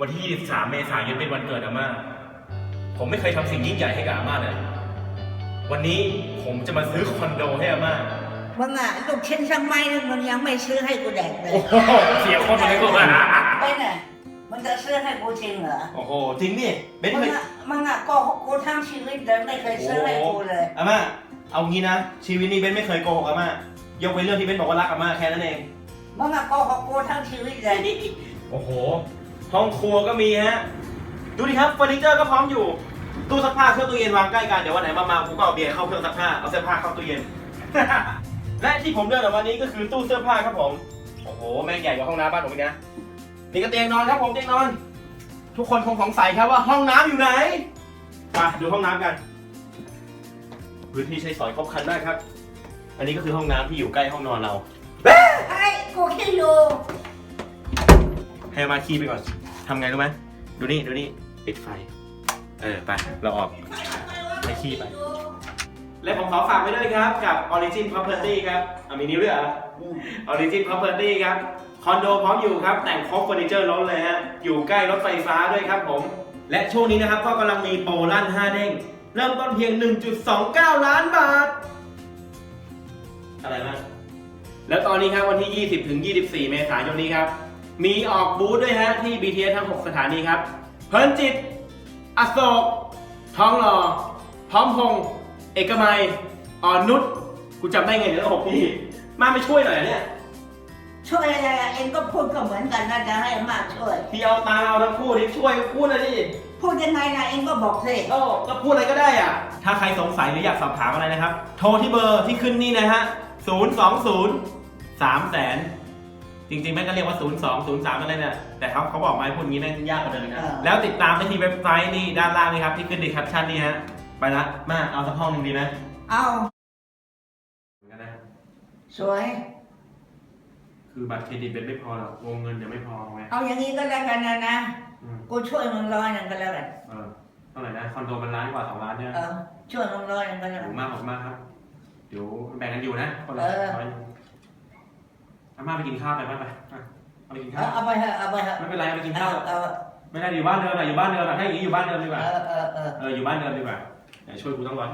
วันที่ 23 เมษายนเป็นวันเกิดอาม่า ผมไม่เคยทำสิ่งยิ่งใหญ่ให้กับอาม่าเลย วันนี้ผมจะมาซื้อคอนโดให้อาม่ามึงอะลูกชิ้นสักไม้นึงมึงยังไม่ซื้อให้กูแดกเลย โอ้โหเสียคนเลยพวกมันไปไหนมึงจะซื้อให้กูจริงเหรอโอ้โห จริงนี่เบนมึเคงยอะมึงอะโกหกกูทั้งชีวิตเลยไม่เคยซื้อให้กูเลย อาม่า เอางี้นะ ชีวิตนี้เบนไม่เคยโกหกอาม่า ยกเว้นเรื่องที่เบนบอกว่ารักอาม่าแค่นั้นเอง มึงอะโกหกกูทั้งชีวิตเลย โอ้โห ห้องครัวก็มีฮะ ดูดิครับเฟอร์นิเจอร์ก็พร้อมอยู่ ตู้ซักผ้าเครื่องตู้เย็นวางใกล้กัน เดี๋ยววันไหนมามาผมก็เอาเบียร์เข้าเครื่องซักผ้า เอาเสื้อผ้าเข้าตู้เย็น และที่ผมเดินออกมานี้ก็คือตู้เสื้อผ้าครับผม โอ้โห แม่งใหญ่กว่าห้องน้ำบ้านผมอีกนะ นี่ก็เตียงนอนครับผมเตียงนอน ทุกคนคงสงสัยครับว่าห้องน้ำอยู่ไหน มาดูห้องน้ำกัน พื้นที่ใช้สอยครบครันมากครับ อันนี้ก็คือห้องน้ำที่อยู่ใกล้ห้องนอนเราไอ้กูคิดอยู่ ให้อามาขี้ไปก่อนทำไงรู้ไหมดูนี่ดูนี่ปิดไฟ เออไปเราออกให้ขี้ไป และผมขอฝากไว้ด้วยครับ กับ Origin Property ครับอะมีนิ้วด้วยเหรอ Origin Property ครับคอนโดพร้อมอยู่ครับแต่งครบเฟอร์นิเจอร์ล้นเลยฮะอยู่ใกล้รถไฟฟ้าด้วยครับผม และช่วงนี้นะครับก็กำลังมีโปรลั่น 5 เด้งเริ่มต้นเพียง 1.29 ล้านบาท อะไรบ้างแล้วตอนนี้ครับวันที่ 20 ถึง 24 เมษายนนี้ครับ มีออกบูธด้วยฮะที่ BTS ทั้ง 6 สถานีครับ เพลินจิต อโศก ท้องหล่อ พร้อมพงษ์เอกมัย อ่อนนุช กูจำได้ไงเนี่ยหกพี่ มาไม่ช่วยหน่อยอะเนี่ย ช่วยอะไรอะเองก็พูดก็เหมือนกันนะจะให้มาช่วย พี่เอาตาเอาทั้งคู่ดิช่วยพูดหน่อยดิพูดยังไงนะเองก็บอกสิโอ้ก็พูดอะไรก็ได้อะ ถ้าใครสงสัยหรืออยากสอบถามอะไรนะครับ โทรที่เบอร์ที่ขึ้นนี่นะฮะ 0 2 0 3แสน จริงๆแม่งก็เรียกว่า 0 2 0 3นั่นเลยเนี่ยแต่เขาเขาบอกมาให้พูดอย่างนี้แม่งยากกว่าเดิมอีกนะแล้วติดตามได้ที่เว็บไซต์นี่ด้านล่างนี่ครับที่ขึ้นในแคปชั่นนี่ฮะ ไปละมาเอาสักห้องหนึ่งดีไหมเอาเหมือนกันนะ สวย คือบัตรเครดิตเป็นไม่พอหรอกวงเงินเดี๋ยวไม่พอไงเอาอย่างนี้ก็แล้วกันนะนะอืมกูช่วยมึงร้อยหนึงก็แล้วกันเออเท่าไหร่นะคอนโดมันล้านกว่าสองล้านเนี่ยเออช่วยมึงร้อยหนึงก็แล้วขอบกัคุน ณมากขอบคุณมากครับ เดี๋ยวแบ่งกันอยู่นะคนละเออ ร้อยหนึ่ง อาม่าไปกินข้าวไปบ้างไปอะเอาไปกินเอข้าอวเอาไปเถอะเอาไปเถอะไม่เป็นไรเอาไปกินเอข้าวอเออไม่ได้อยู่บ้านเดิมอะอยู่บ้านเดิมอะถ้าอย่างนี้อยู่บ้านเดิมดีกว่า เออเออเออ เอออยู่บ้านเดิมดีกว่าไหนช่วยกูต้องร้อน